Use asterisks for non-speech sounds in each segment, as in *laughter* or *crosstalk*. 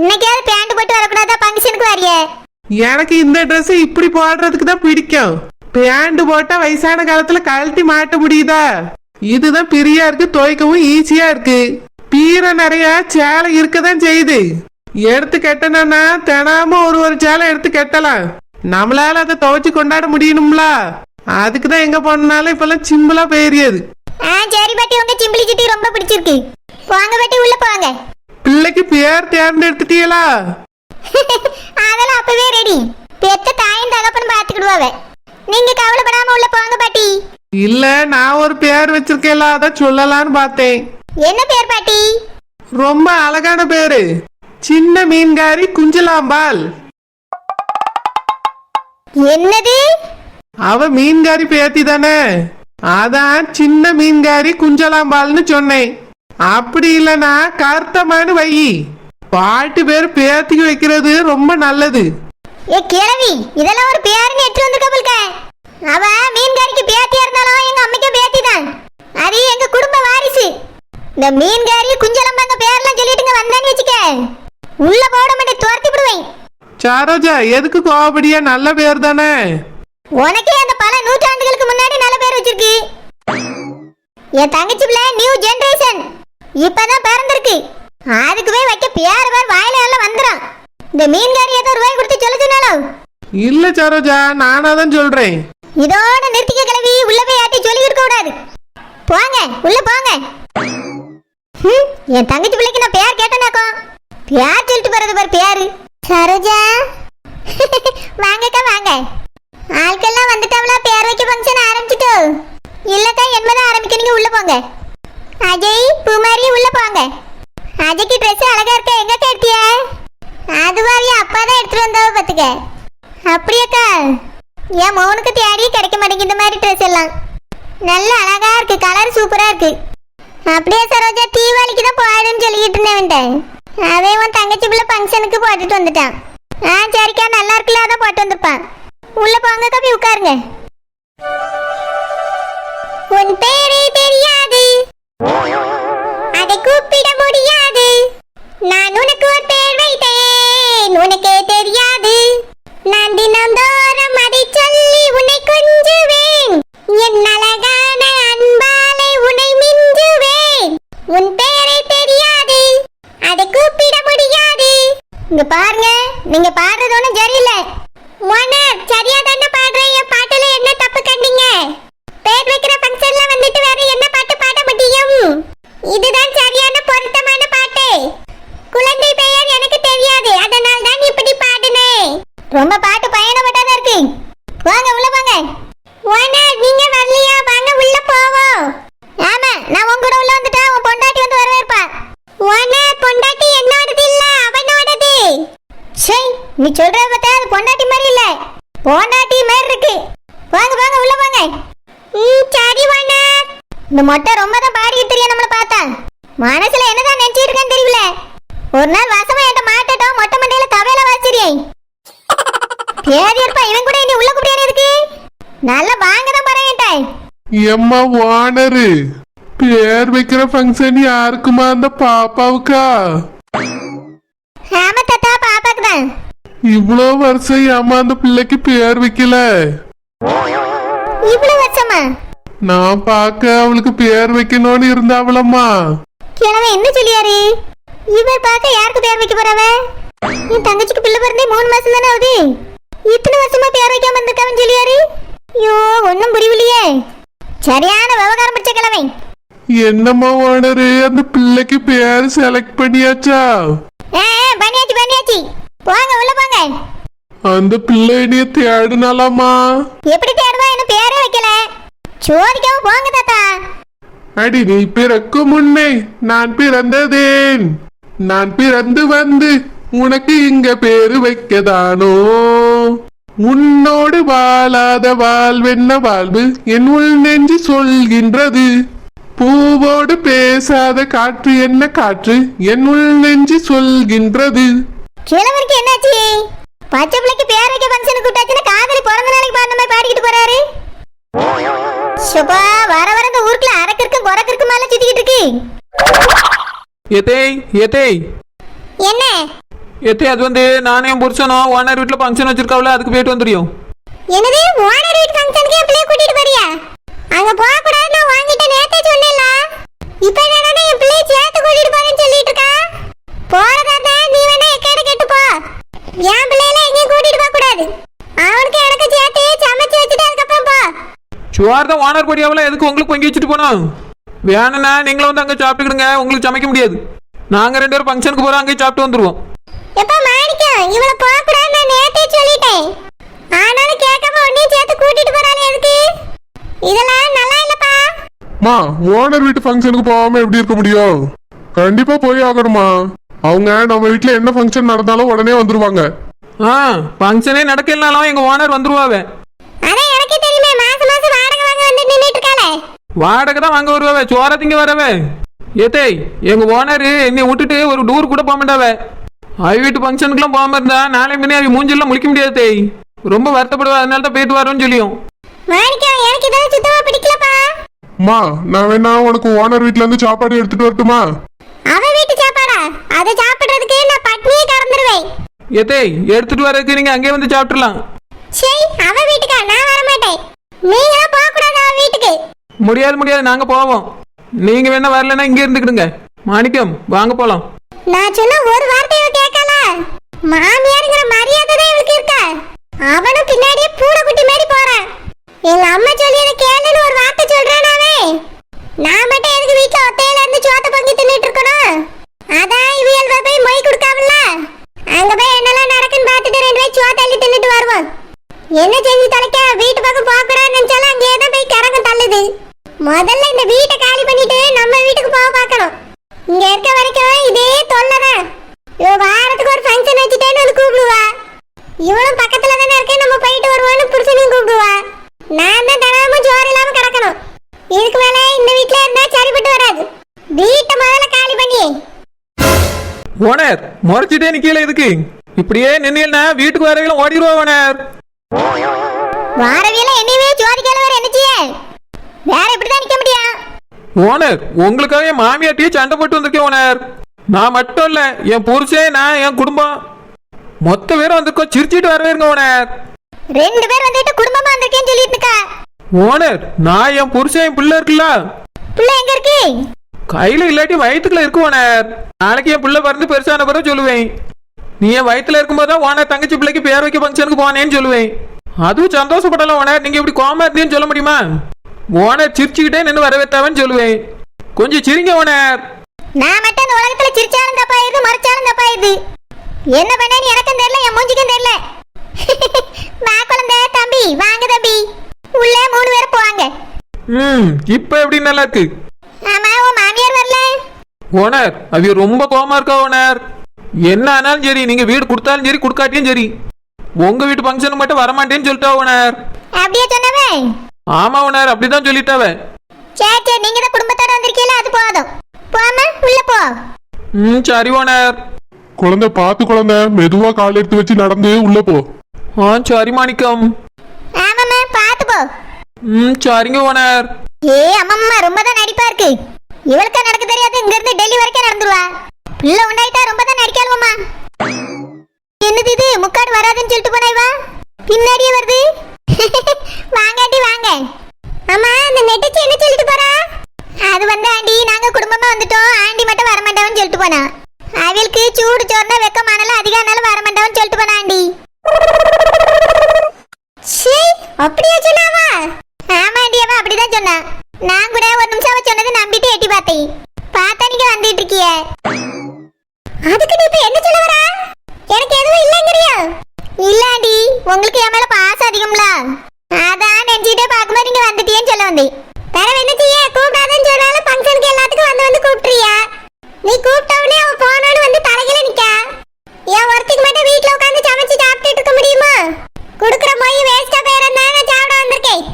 இன்னைக்காவது பேண்ட் போட்டு வரக்கூடாதா ஃபங்க்ஷனுக்கு வரியே? எனக்கு இந்த Dress இப்படி போடுறதுக்கு தான் பிடிக்கும். பேண்ட் போட்டா வயசான காலத்துல கழட்டி மாட்ட முடியுதா? இதுதான் பிரியா இருக்கு துவைக்கவும் ஈஸியா இருக்கு. பீரை நிறைய சேலை இருக்கதான் செய்யுது. எடுத்து கட்டணும்னா தினாம ஒரு ஒரு சேலை எடுத்து கட்டலாம். நம்மளால அதை துவைச்சு கொண்டாட முடியணும்ல. அதுக்கு தான் எங்க போனாலும் இப்பெல்லாம் சிம்பிளா போயிருது ஆ சரி பாட்டி உங்க சிம்பிளி சிட்டி ரொம்ப பிடிச்சிருக்கு. போங்க பாட்டி உள்ள போங்க. பிள்ளைக்கு பேர் தேர்ந்தெடுத்துட்டீங்களா *laughs* அதெல்லாம் அப்பவே ரெடி பெத்த தாயும் தகப்பன் பாத்துக்கிடுவாங்க நீங்க கவலைப்படாம உள்ள போங்க பாட்டி. இல்ல நான் ஒரு பேர் வச்சிருக்கேன்ல அதை சொல்லலாம்னு பார்த்தேன். என்ன பேர் பாட்டி? ரொம்ப அழகான பேரு. சின்ன மீன்காரி குஞ்சலாம்பாள். என்னது? அவ மீன்காரி பேத்தி தானே. அதான் சின்ன மீன்காரி குஞ்சலாம்பாள்னு சொன்னேன். அப்படி இல்லனா கருத்தமானு வை. பாட்டு பேர் பேத்திக்கு வைக்கிறது ரொம்ப நல்லது. ஏ கிழவி இதெல்லாம் ஒரு பேருன்னு எட்டு வந்து கபல்க அவ மீன்காரிக்கு பேத்தியா இருந்தாலும் எங்க அம்மைக்கு பேத்தி தான் அது எங்க குடும்ப வாரிசு. இந்த மீன்காரி குஞ்சலம்பாங்க பேர்லாம் சொல்லிட்டுங்க வந்தான்னு வச்சுக்க. உள்ள போட மாட்டேன் துரத்தி விடுவேன். சாரோஜா எதுக்கு கோபடியா நல்ல பேர் தானே. உனக்கே அந்த பல நூற்றாண்டுகளுக்கு முன்னாடி நல்ல பேர் வச்சிருக்கு. என் தங்கச்சி பிள்ளை நியூ ஜெனரேஷன் இப்பதான் பிறந்திருக்கு. அதுக்குவே வைக்க பேர் பேர் வாயில எல்லாம் வந்துடும் இந்த மீன்காரி ஏதோ ரூபாய் கொடுத்து சொல்ல சொன்னாலும் இல்ல சரோஜா நானா தான் சொல்றேன். இதோட நிறுத்திக்க கிளவி உள்ள போய் யார்ட்டையும் சொல்லி இருக்க கூடாது. போங்க உள்ள போங்க. என் தங்கச்சி பிள்ளைக்கு நான் பேர் கேட்டேனாக்கோ. பேர் சொல்லிட்டு போறது பாரு பேரு. சரோஜா. *laughs* வாங்கக்கா வாங்க. ஆட்கள்லாம் வந்துட்டாங்களா பேர் வைக்க ஃபங்க்ஷன் ஆரம்பிச்சிட்டோ? இல்லக்கா என்பதை ஆரம்பிக்க நீங்க உள்ள போங்க. அஜய் பூமாரி உள்ள போங்க. அஜய்க்கு ட்ரெஸ் அழகா இருக்க. எங்க கேட்டிய அதுவாவி அப்பா தான் எடுத்துட்டு வந்தாவ பாத்துக்க. அப்படியாக்கா? என் மௌனுக்கு தேடி கிடைக்க மாட்டேங்குது இந்த மாதிரி ட்ரெஸ் எல்லாம். நல்ல அழகா இருக்கு. கலர் சூப்பரா இருக்கு. அப்படியே சரோஜா தீபாவளிக்கு தான் போயிடும்னு சொல்லிக்கிட்டு இருந்தேன் அவன் உன் தங்கச்சி பிள்ளை ஃபங்க்ஷனுக்கு போட்டுட்டு வந்துட்டான். ஆ சரிக்கா நல்லா இருக்குல்ல அதான் போட்டு வந்திருப்பான். உள்ள போங்க கப்பி உட்காருங்க. உன் பேரே தெரியா? அதை கூப்பிட முடியாது. நான் உனக்கு ஒரு பேர் வைத்தேன். உனக்கே தெரியாது. நான் தினந்தோறும் அதை சொல்லி உன்னை கொஞ்சுவேன் என் அழகான அன்பாலை உன்னை மிஞ்சுவேன் உன் பேரை தெரியாது அதை கூப்பிட முடியாது இங்க பாருங்க நீங்க பாடுறது ஒண்ணும் சரியில்லை ஓனர் சரியா தானே பாடுறேன் என் பாட்டுல என்ன தப்பு கண்டீங்க பேர் வைக்கிற ஃபங்க்ஷன்ல வந்துட்டு வேற என்ன பாட்டு பாட முடியும் இதுதான் சரியான பொருத்தமான பாட்டு குழந்தை பெயர் எனக்கு தெரியாது அதனால் தான் இப்படி பாடினேன் ரொம்ப பாட்டு பயணப்பட்டதா இருக்கு வாங்க உள்ள வாங்க ஓனர் நீங்க வரலையா வாங்க உள்ள போவோம் ஆமா நான் உன் கூட உள்ள வந்துட்டா உன் பொண்டாட்டி வந்து வரவேற்பா ஓனர் பொண்டாட்டி என்னோடது இல்ல அவனோடது சே நீ சொல்றத பார்த்தா அது பொண்டாட்டி மாதிரி இல்ல பொண்டாட்டி மாதிரி இருக்கு வாங்க வாங்க உள்ள வாங்க ம் சரி ஓனர் இந்த மொட்டை ரொம்ப தான் பாடிட்டு தெரியும் நம்மள பார்த்தா. மனசுல என்னதான் நினைச்சிட்டு இருக்கேன்னு தெரியல. ஒரு நாள் வாசமா என்கிட்ட மாட்டட்டும் மொட்டை மண்டையில தவையில வாசிரியேன் பேதி இருப்பா இவன் கூட நீ உள்ள கூப்பிட்டு இருக்கு. நல்லா வாங்க தான் பறையட்டாய் எம்மா வானரு பேர் வைக்கிற ஃபங்க்ஷன் யாருக்குமா? அந்த பாப்பாவுக்கா? ஆமா தாத்தா பாப்பாக்கு தான் இவ்வளோ வருஷம் ஏமா அந்த பிள்ளைக்கு பேர் வைக்கல? இவ்வளவு வருஷமா? நான் பார்க்க அவளுக்கு பேர் வைக்கணும்னு இருந்தாவளம்மா கிழமை என்ன சொல்லியாரு? இவர் பார்க்க யாருக்கு பேர் வைக்க போறவ? என் தங்கச்சிக்கு பிள்ளை பிறந்தே மூணு மாசம் தானே ஆகுது? இத்தனை வருஷமா பேர் வைக்காம இருந்திருக்காவன் சொல்லியாரு? ஐயோ ஒன்னும் புரியலையே சரியான விவகாரம் பிடிச்ச கிழமை. என்னம்மா ஓனரு அந்த பிள்ளைக்கு பேர் செலக்ட் பண்ணியாச்சா? ஆ, பண்ணியாச்சு பண்ணியாச்சு. போங்க உள்ள போங்க. அந்த பிள்ளை என்னைய தேடுனாலாமா எப்படி தேடுவா? என்ன பேரே வைக்கல. சோதிக்காம போங்க தாத்தா. அடி நீ பிறக்கும் முன்னே நான் பிறந்ததேன். நான் பிறந்து வந்து உனக்கு இங்க பேரு வைக்கதானோ? உன்னோடு வாழாத வாழ்வென்ன வாழ்வு என் உள் நெஞ்சு சொல்கின்றது? பூவோடு பேசாத காற்று என்ன காற்று என் உள் நெஞ்சு சொல்கின்றது? கிழவருக்கு என்னாச்சு? பச்சை பிள்ளைக்கு பேர் வைக்க ஃபங்க்ஷனுக்கு கூட்டாச்சுன்னா காதலி பிறந்த நாளைக்கு பாடின மாதிரி பாடிக்கிட்டு போறாரு. சுபா வர வர இந்த ஊருக்குள்ள அரக்கிற்கு குறக்கிற்கு மேல சுத்திக்கிட்டு இருக்கு. எதேய் எதேய் என்ன? எத்தே அது வந்து நானே என் புருஷனும் ஓனர் வீட்டில் ஃபங்க்ஷன் வச்சிருக்காவில அதுக்கு போயிட்டு வந்துடும் என்னது? ஓனர் வீட்டு ஃபங்க்ஷனுக்கு என் பிள்ளைய கூட்டிட்டு போறியா? அங்க போக கூடாதுன்னு நான் வாங்கிட்ட நேத்தே சொன்னேன்ல. இப்போ என்னடா என் பிள்ளைய சேர்த்து கூட்டிட்டு போறேன்னு சொல்லிட்டு இருக்கா? போறதா இருந்தா நீ வேணா எக்கேட கேட்டு போ என் பிள்ளையில எங்கேயும் கூட்டிட்டு போக கூடாது அவனுக்கு எனக்கு சேர்த்து சமைச்சு வச்சுட்டு அதுக்கப்புறம் போ சுவார் தான் ஓனர் பொடியாவில் எதுக்கு உங்களுக்கு பொங்கி வச்சுட்டு போனோம் வேணும்னா நீங்களும் வந்து அங்கே சாப்பிட்டுக்கிடுங்க உங்களுக்கு சமைக்க முடியாது. நாங்கள் ரெண்டு பேரும் ஃபங்க்ஷனுக்கு போகிறோம் அங்கேயே சாப்பிட்டு வந்துடுவோம் எப்ப மாணிக்கம் இவள போக கூடாதுன்னு நான் நேத்தே சொல்லிட்டேன். ஆனாலும் கேட்காம உன்னையும் சேர்த்து கூட்டிட்டு போறாளே எதுக்கு? இதெல்லாம் நல்லா இல்லப்பா. மா ஓனர் வீட்டு ஃபங்க்ஷனுக்கு போகாம எப்படி இருக்க முடியும்? கண்டிப்பா போய் ஆகணுமா அவங்க நம்ம வீட்ல என்ன ஃபங்க்ஷன் நடந்தாலும் உடனே வந்துருவாங்க. ஆ ஃபங்க்ஷனே நடக்கலனாலும் எங்கள் ஓனர் வந்துருவாவே அதான் எனக்கே தெரியுமே மாசம் மாசம் வாடகை வாங்க வந்து நின்னுட்டு இருக்காளே வாடகை தான் வாங்க வருவாவே? சோற திங்க வரவே? ஏத்தேய் எங்க ஓனர் என்னை விட்டுட்டு ஒரு டூர் கூட போக மாட்டாவே. அவ வீட்டு ஃபங்க்ஷனுக்குலாம் போகாம இருந்தா நாளை முன்னே அவ மூஞ்சிலாம் முழிக்க முடியாது தேய் ரொம்ப வருத்தப்படுவா அதனால தான் போயிட்டு வரோன்னு சொல்லியும். எனக்கு இதெல்லாம் சுத்தமா பிடிக்கலப்பா. மா நான் வேணா உனக்கு ஓனர் வீட்ல இருந்து சாப்பாடு எடுத்துட்டு வரட்டுமா? அவ வீட்டு சாப்பாடா? அதை சாப்பிடுறதுக்கு நான் பட்னியே கறந்துருவேன். ஏத்தேய் எடுத்துட்டு வரதுக்கு நீங்க அங்கேயே வந்து சாப்பிட்டுலாம் சரி அவ வீட்டுக்கா? நான் வர மாட்டேன் நீங்களும் போக கூடாது அவ வீட்டுக்கு முடியாது முடியாது. நாங்க போவோம். நீங்க வேணா வரலன்னா இங்கே இருந்துக்கிடுங்க. மாணிக்கம் வாங்க போலாம். நான் சொன்ன ஒரு வார்த்தையை கேட்கல. மாமியாருங்கிற மரியாதை தான் இவளுக்கு இருக்கா? அவனும் பின்னாடியே பூனைக்குட்டி மாதிரி போறான் எங்க அம்மா சொல்லி அதை கேளுன்னு ஒரு வார்த்தை சொல்றானாவே. நான் மட்டும் எதுக்கு வீட்டுல ஒத்தையில இருந்து சோத்த பொங்கி தின்னுட்டு இருக்கணும் அதான் இவியல் போய் மொய் கொடுக்காமல அங்க போய் என்னெல்லாம் நடக்குன்னு பார்த்துட்டு ரெண்டு பேரும் சோத்த அள்ளி தின்னுட்டு வருவோம் என்ன செஞ்சு தொலைக்க வீட்டு பக்கம் போகக்கூடாதுன்னு நினைச்சாலும் அங்கேயே தான் போய் கரங்க தள்ளுது முதல்ல இந்த வீட்டை காலி பண்ணிட்டு நம்ம வீட்டுக்கு போக பார்க்கணும் இங்க இருக்க வரைக்கும் இதே தொல்லைதான் இவ வாரத்துக்கு ஒரு ஃபங்க்ஷன் வச்சுட்டேன்னு வந்து கூப்பிடுவா இவளும் பக்கத்துல தானே இருக்கேன் நம்ம போயிட்டு வருவோம்னு புருஷனையும் கூப்பிடுவா நான் தான் தினமும் சோறு இல்லாம கிடக்கணும் இதுக்கு மேல இந்த வீட்ல இருந்தா சரிப்பட்டு வராது வீட்டை முதல்ல காலி பண்ணி ஓனர் முறைச்சிட்டே நிக்கல எதுக்கு? இப்படியே நின்னா வீட்டுக்கு வரையிலும் ஓடிடுவா ஓனர். வாரவியல என்னையவே சோதிக்கால வேற என்ன செய்ய? வேற இப்படிதான் நிக்க முடியும். ஓனர் உங்களுக்காக என் மாமியாட்டியே சண்டை போட்டு வந்திருக்கேன் ஓனர். நான் மட்டும் இல்ல என் புருஷன் நான் என் குடும்பம். மொத்த பேரும் வந்திருக்கோம் சிரிச்சிட்டு வரவே இருங்க ஓனர். ரெண்டு பேர் வந்துட்டு குடும்பமா வந்திருக்கேன்னு சொல்லிட்டு இருக்கா? ஓனர் நான் என் புருஷன் என் பிள்ளை இருக்குல்ல? பிள்ளை எங்க இருக்கு? கையில இல்லாட்டி வயிற்றுக்குள்ள இருக்கு ஓனர் நாளைக்கு என் பிள்ளை பிறந்து பெருசான பிறகு சொல்லுவேன். நீ என் வயிற்றுல இருக்கும்போது தான் ஓனர் தங்கச்சி பிள்ளைக்கு பேர் வைக்க ஃபங்க்ஷனுக்கு போனேன்னு சொல்லுவேன். அதுவும் சந்தோஷப்படலாம் ஓனர் நீங்க இப்படி கோமா இருந்தீங்கன்னு சொல்ல முடியுமா? ஓனர் சிரிச்சுக்கிட்டே நின்று வரவேத்தாவன்னு சொல்லுவேன். கொஞ்சம் சிரிங்க ஓனர் நான் மட்டும் இந்த உலகத்துல சிரிச்சாலும் தப்பாயிருது மறைச்சாலும் தப்பாயிருது என்ன பண்ணேன்னு எனக்கும் தெரியல என் மூஞ்சிக்கும் தெரியல. *laughs* வா குழந்தை தம்பி வாங்க தம்பி. உள்ள மூணு பேர் போவாங்க. ம் இப்போ எப்படி நல்லா இருக்கு ஆமா உன் மாமியார் வரல ஓனர் அவிய ரொம்ப கோவமா இருக்கா ஓனர்? என்ன ஆனாலும் சரி நீங்க வீடு கொடுத்தாலும் சரி கொடுக்காட்டியும் சரி. உங்க வீட்டு ஃபங்க்ஷனுக்கு மட்டும் வரமாட்டேன்னு சொல்லிட்டா ஓனர். அப்படியே சொன்னவன் ஆமா ஓனர் அப்படிதான் சொல்லிட்டாவ சரி சரி நீங்க தான் குடும்பத்தோட வந்திருக்கீங்களா அது போதும். போமா உள்ள போ. ம் சரி ஓனர். குழந்தை பார்த்து குழந்தை மெதுவா கால் எடுத்து வச்சு நடந்து உள்ள போ. ஆ சரி மாணிக்கம். ஆமாம்மா பார்த்து போ. ம் சரிங்க ஓனர். ஏ அம்மம்மா ரொம்ப தான் நடிப்பா இருக்கு. இவளுக்கு நடக்க தெரியாது? இங்க இருந்து டெல்லி வரைக்கும் நடந்துருவா. இல்ல உண்டாயிட்டா ரொம்ப தான் நடிக்காளுவம்மா என்னது இது? முக்காடு வராதுன்னு சொல்லிட்டு போனா இவா? பின்னாடியே வருது. *laughs* வாங்காண்டி வாங்க. அம்மா அந்த நெட்டச்சி என்ன சொல்லிட்டு போறா? அது வந்து ஆண்டி நாங்க குடும்பமா வந்துட்டோம். ஆண்டி மட்டும் வர மாட்டோம்னு சொல்லிட்டு போனா. அவளுக்கு சூடு சோர்ந்தா வெக்கமானாலும் அதிகானாலும் வர மாட்டோம்னு சொல்லிட்டு போனா ஆண்டி சீ அப்படியா சொன்னாவா ஆமாண்டி அவ அப்படிதான் சொன்னா நான் கூட ஒரு நிமிஷம் அவ சொன்னதை நம்பிட்டு எட்டி பார்த்தேன் பார்த்தா நீங்க வந்துட்டு இருக்கிய அதுக்கு நீ இப்ப என்ன சொல்ல வரா எனக்கு எதுவும் இல்லங்கறியா இல்லாண்டி உங்களுக்கு என் மேல பாசம் அதிகம்ல அதான் நெஞ்சிட்டே பார்க்கும்போது நீங்க வந்துட்டீன்னு வேற என்ன செய்ய? கூப்பிடாதன்னு சொன்னாலும் ஃபங்க்ஷனுக்கு எல்லாத்துக்கும் வந்து வந்து கூப்பிட்டுறியா நீ கூப்பிட்ட உடனே அவ வந்து தலையில நிக்கா. என் ஒருத்திக்கு மட்டும் வீட்ல உட்காந்து சமைச்சு சாப்பிட்டுட்டு இருக்க முடியுமா? குடுக்குற மொய் வேஸ்டா போயிருந்தா நான் சாப்பிட வந்திருக்கேன்.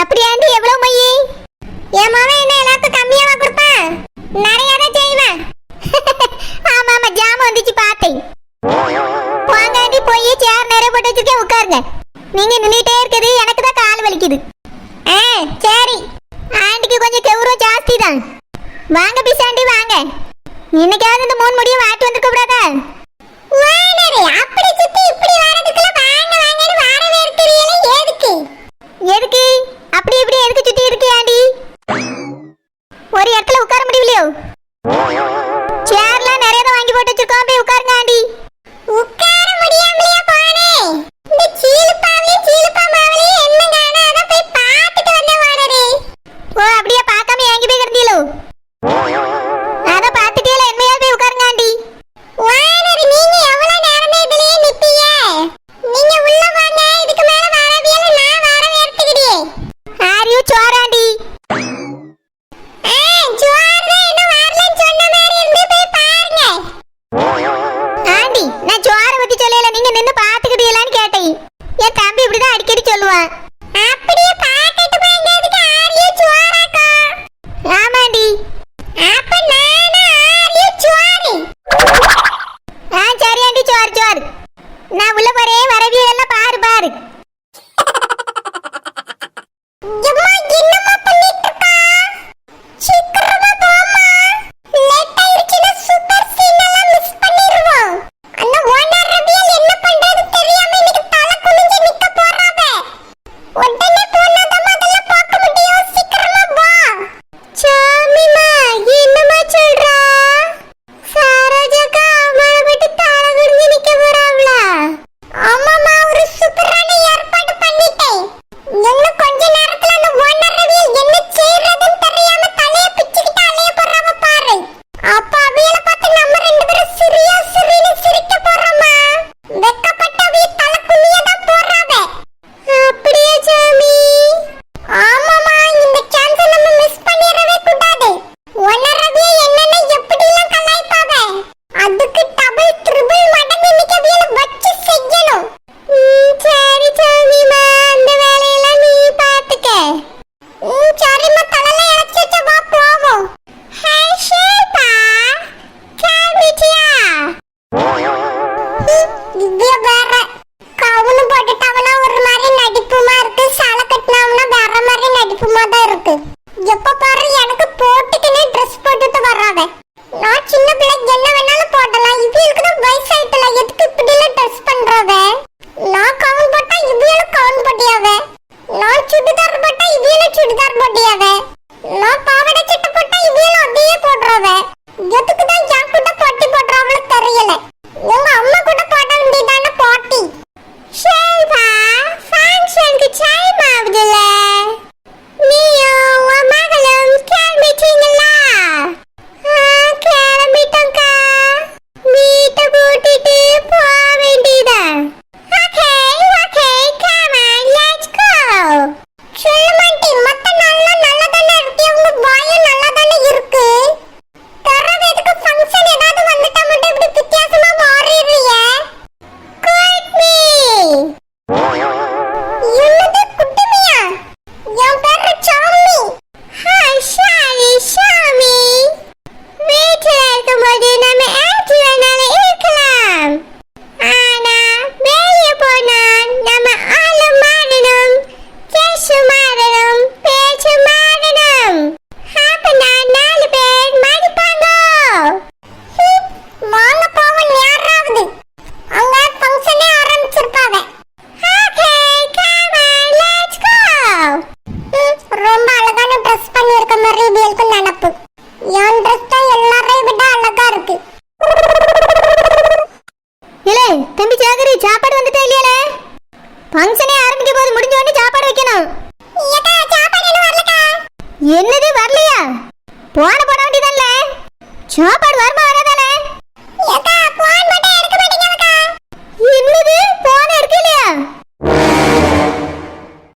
அப்படியாண்டி எவ்வளவு மொய்? என் மாவன் என்ன எல்லாத்துக்கும் கம்மியாவா கொடுப்பேன்? நிறைய தான் செய்வேன். *laughs* ஆமா ஆமா ஜாம வந்துச்சு பார்த்தேன். வாங்காண்டி போய் சேர் நிறைய போட்டு வச்சிருக்கேன் உட்காருங்க. நீங்க நின்னுட்டே இருக்குது எனக்கு தான் கால் வலிக்குது. ஆ சரி. ஆண்டிக்கு கொஞ்சம் கெவுரம் ஜாஸ்தி தான் வாங்க பிசாண்டி வாங்க. இன்னைக்காவது இந்த மூணு முடியும் வாட்டு வந்துக்க கூடாதா? அப்படி இப்படி வரதுக்குள்ள வாங்க வாங்கன்னு வாரவே இருக்கிறீங்களே எதுக்கு? எதுக்கு? அப்படி இப்படி எதுக்கு இருக்கு ஆண்டி? ஒரு இடத்துல உட்கார முடியலையோ? சேர்லாம் நிறைய வாங்கி போட்டு வச்சிருக்கோம் போய் ஆண்டி. உட்கார்